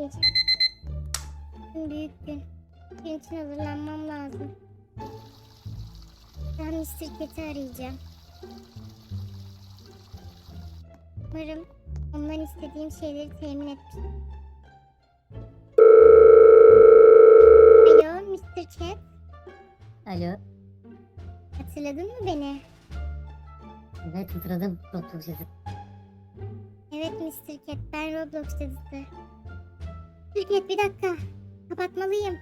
gece. Bugün büyük gün. Gün için hazırlanmam lazım. Ben Mr. Cat'i arayacağım. Umarım ondan istediğim şeyleri temin etmiş. Alo Mr. Cat. Alo. Hatırladın mı beni? Evet hatırladım. Roblox yazı. Evet Mr. Cat, ben Roblox cadısı. Cat bir dakika. Kapatmalıyım.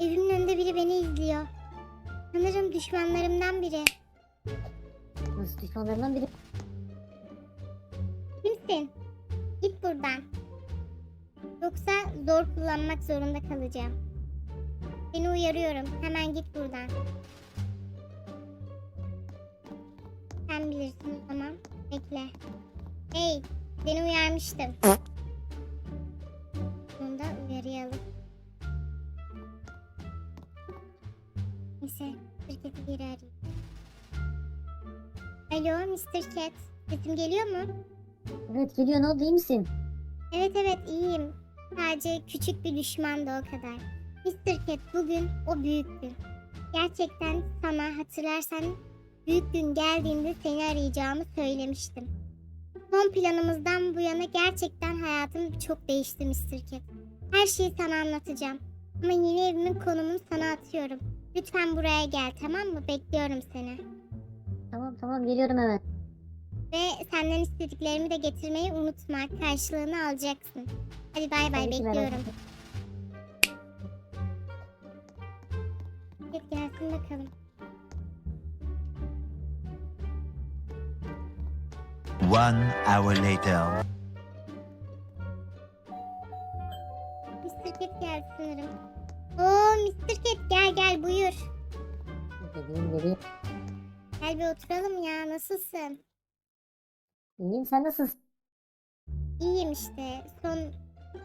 Evimin önünde biri beni izliyor. Sanırım düşmanlarımdan biri. Nasıl düşmanlarından biri. Kimsin? Git buradan. Yoksa zor kullanmak zorunda kalacağım. Seni uyarıyorum. Hemen git buradan. Sen bilirsin tamam. Bekle. Hey, seni uyarmıştım. Neyse, şirketi geri arayayım. Alo Mr. Cat. Sesim geliyor mu? Evet geliyor ne oldu iyi misin? Evet evet iyiyim. Sadece küçük bir düşmandı o kadar. Mr. Cat bugün o büyük gün. Gerçekten sana hatırlarsan büyük gün geldiğinde seni arayacağımı söylemiştim. Son planımızdan bu yana gerçekten hayatım çok değişti Mr. Cat. Her şeyi sana anlatacağım. Ama yeni evimin konumunu sana atıyorum. Lütfen buraya gel tamam mı? Bekliyorum seni. Tamam tamam geliyorum hemen. Ve senden istediklerimi de getirmeyi unutma. Karşılığını alacaksın. Hadi bay bay Tabii ki merak bekliyorum. etme. Git gelsin bakalım. One hour later. Geleyim geleyim. Gel bir oturalım ya nasılsın? İyiyim sen nasılsın? İyiyim işte. Son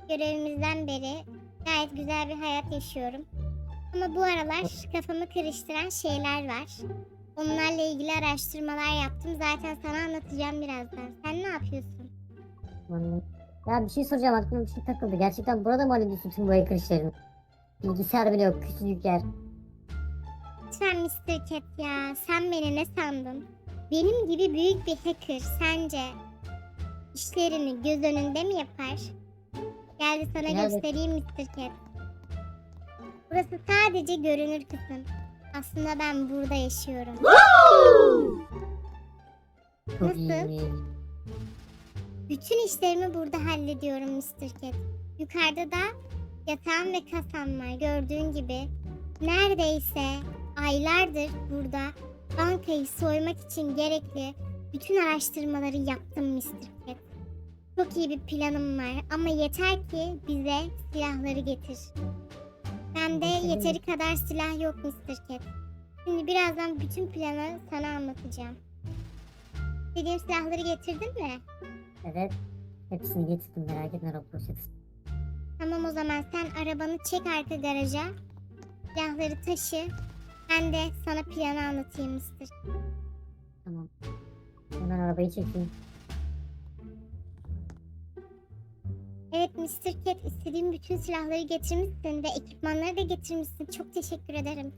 görevimizden beri gayet güzel bir hayat yaşıyorum. Ama bu aralar kafamı karıştıran şeyler var. Onlarla ilgili araştırmalar yaptım. Zaten sana anlatacağım birazdan. Sen ne yapıyorsun? Ya bir şey soracağım aklıma bir şey takıldı. Gerçekten burada mı hallediyorsun tüm bu hacker işlerini? Bilgisayar bile yok küçücük yer. Lütfen Mr. Cat ya. Sen beni ne sandın? Benim gibi büyük bir hacker sence işlerini göz önünde mi yapar? Gel de sana Nerede? göstereyim Mr. Cat. Burası sadece görünür kısım. Aslında ben burada yaşıyorum. Nasıl? Bütün işlerimi burada hallediyorum Mr. Cat. Yukarıda da yatağım ve kasam var gördüğün gibi. Neredeyse aylardır burada bankayı soymak için gerekli bütün araştırmaları yaptım Mr. Cat. Çok iyi bir planım var ama yeter ki bize silahları getir. Bende yeteri kadar silah yok Mr. Cat. Şimdi birazdan bütün planı sana anlatacağım. Dediğim silahları getirdin mi? Evet. Hepsini getirdim merak etme Roblox. Tamam o zaman sen arabanı çek arka garaja. Silahları taşı. Ben de sana planı anlatayım Mr. Tamam. Hemen arabayı çekeyim. Evet Mr. Cat istediğim bütün silahları getirmişsin ve ekipmanları da getirmişsin. Çok teşekkür ederim.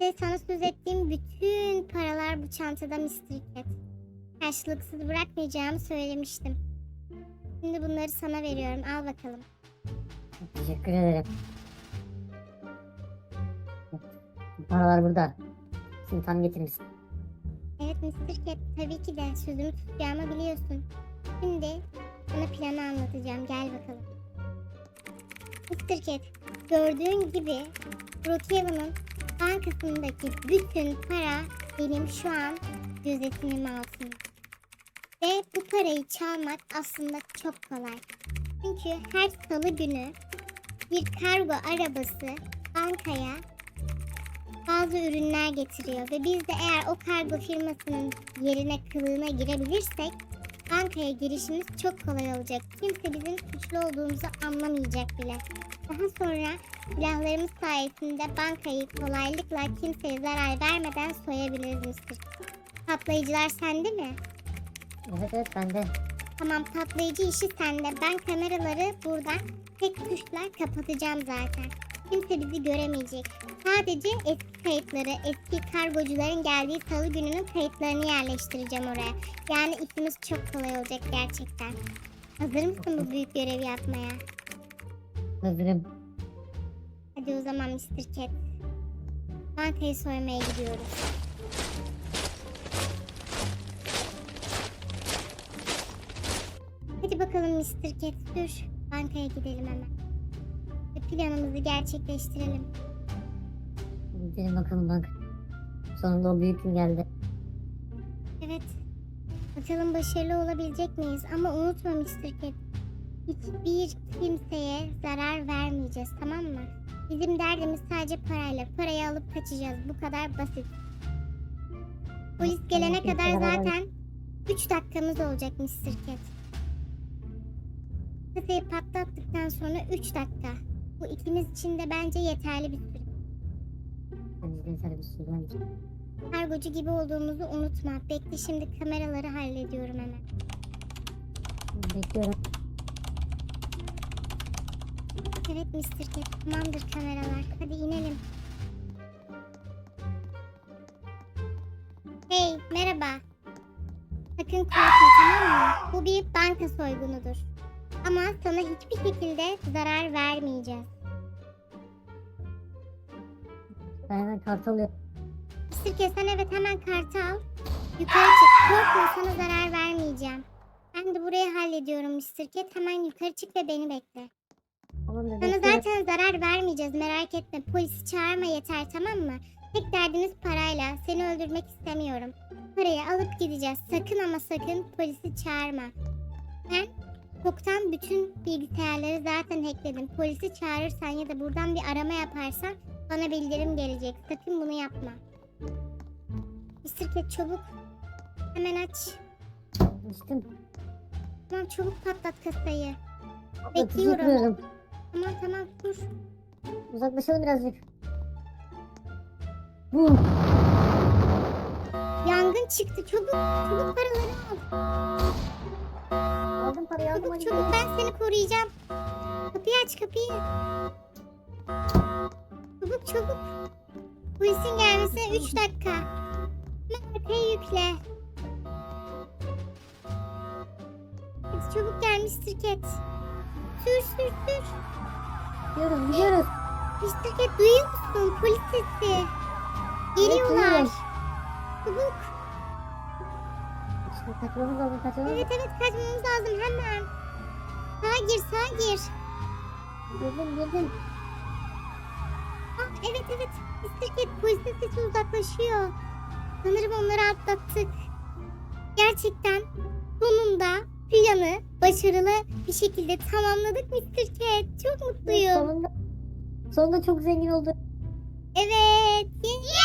Ve sana söz ettiğim bütün paralar bu çantada Mr. Cat. Karşılıksız bırakmayacağımı söylemiştim. Şimdi bunları sana veriyorum. Al bakalım. Teşekkür ederim. Paralar burada. Şimdi tam getirmişsin. Evet Mr. Cat tabii ki de sözümü tutacağımı biliyorsun. Şimdi sana planı anlatacağım. Gel bakalım. Mr. Cat gördüğün gibi Brookhaven'ın bankasındaki bütün para benim şu an gözetimim altında. Ve bu parayı çalmak aslında çok kolay. Çünkü her salı günü bir kargo arabası bankaya bazı ürünler getiriyor ve biz de eğer o kargo firmasının yerine kılığına girebilirsek bankaya girişimiz çok kolay olacak. Kimse bizim suçlu olduğumuzu anlamayacak bile. Daha sonra silahlarımız sayesinde bankayı kolaylıkla kimseye zarar vermeden soyabiliriz Mr. Patlayıcılar sende mi? Evet evet bende. Tamam patlayıcı işi sende. Ben kameraları buradan tek tuşla kapatacağım zaten. Kimse bizi göremeyecek. Sadece eski kayıtları, eski kargocuların geldiği salı gününün kayıtlarını yerleştireceğim oraya. Yani işimiz çok kolay olacak gerçekten. Hazır mısın bu büyük görevi yapmaya? Hazırım. Hadi o zaman Mr. Cat. Bankayı soymaya gidiyoruz. Hadi bakalım Mr. Cat sür. Bankaya gidelim hemen. Ve planımızı gerçekleştirelim. Gidelim bakalım bak. Sonunda o büyük gün geldi. Evet. Bakalım başarılı olabilecek miyiz? Ama unutma Mr. Cat. Hiçbir kimseye zarar vermeyeceğiz tamam mı? Bizim derdimiz sadece parayla. Parayı alıp kaçacağız. Bu kadar basit. Polis gelene kadar zaten 3 dakikamız olacak Mr. Cat. Kasayı patlattıktan sonra 3 dakika. Bu ikimiz için de bence yeterli bir süre. Bir şey. Kargocu gibi olduğumuzu unutma. Bekle şimdi kameraları hallediyorum hemen. Bekliyorum. Evet Mr. Cat tamamdır kameralar. Hadi inelim. Hey merhaba. Sakın korkma tamam mı? Bu bir banka soygunudur. Ama sana hiçbir şekilde zarar vermeyeceğiz. Ben hemen kart alıyorum. Mr. Cat sen evet hemen kartı al. Yukarı çık. Korkma sana zarar vermeyeceğim. Ben de burayı hallediyorum Mr. Cat. Hemen yukarı çık ve beni bekle. Tamam Sana bekliyorum. zaten zarar vermeyeceğiz merak etme. Polisi çağırma yeter tamam mı? Tek derdimiz parayla. Seni öldürmek istemiyorum. Parayı alıp gideceğiz. Sakın ama sakın polisi çağırma. Ben çoktan bütün bilgisayarları zaten hackledim. Polisi çağırırsan ya da buradan bir arama yaparsan bana bildirim gelecek. Sakın bunu yapma. Mr. Cat çabuk. Hemen aç. Açtım. Tamam çabuk patlat kasayı. Bekliyorum. Tamam tamam dur. Uzaklaşalım birazcık. Bu. Yangın çıktı. Çabuk, çabuk paraları al. Çabuk çabuk ben seni koruyacağım. Kapıyı aç kapıyı. Çabuk çabuk. Polisin gelmesine 3 dakika. Hemen arkaya yükle. Hadi çabuk gel Mr. Cat. Sür sür sür. Gidiyoruz. Mr. Cat duyuyor musun? Polis sesi. Geliyorlar. duyuyorum. Çabuk. Kaçmamız lazım kaçmamız Evet evet kaçmamız lazım hemen. Sağa gir sağa gir. Girdim girdim. Ah, evet evet. Cat polisin sesi uzaklaşıyor. Sanırım onları atlattık. Gerçekten sonunda planı başarılı bir şekilde tamamladık Mr. Cat. Çok mutluyum. Sonunda, sonunda çok zengin olduk. Evet. Ye-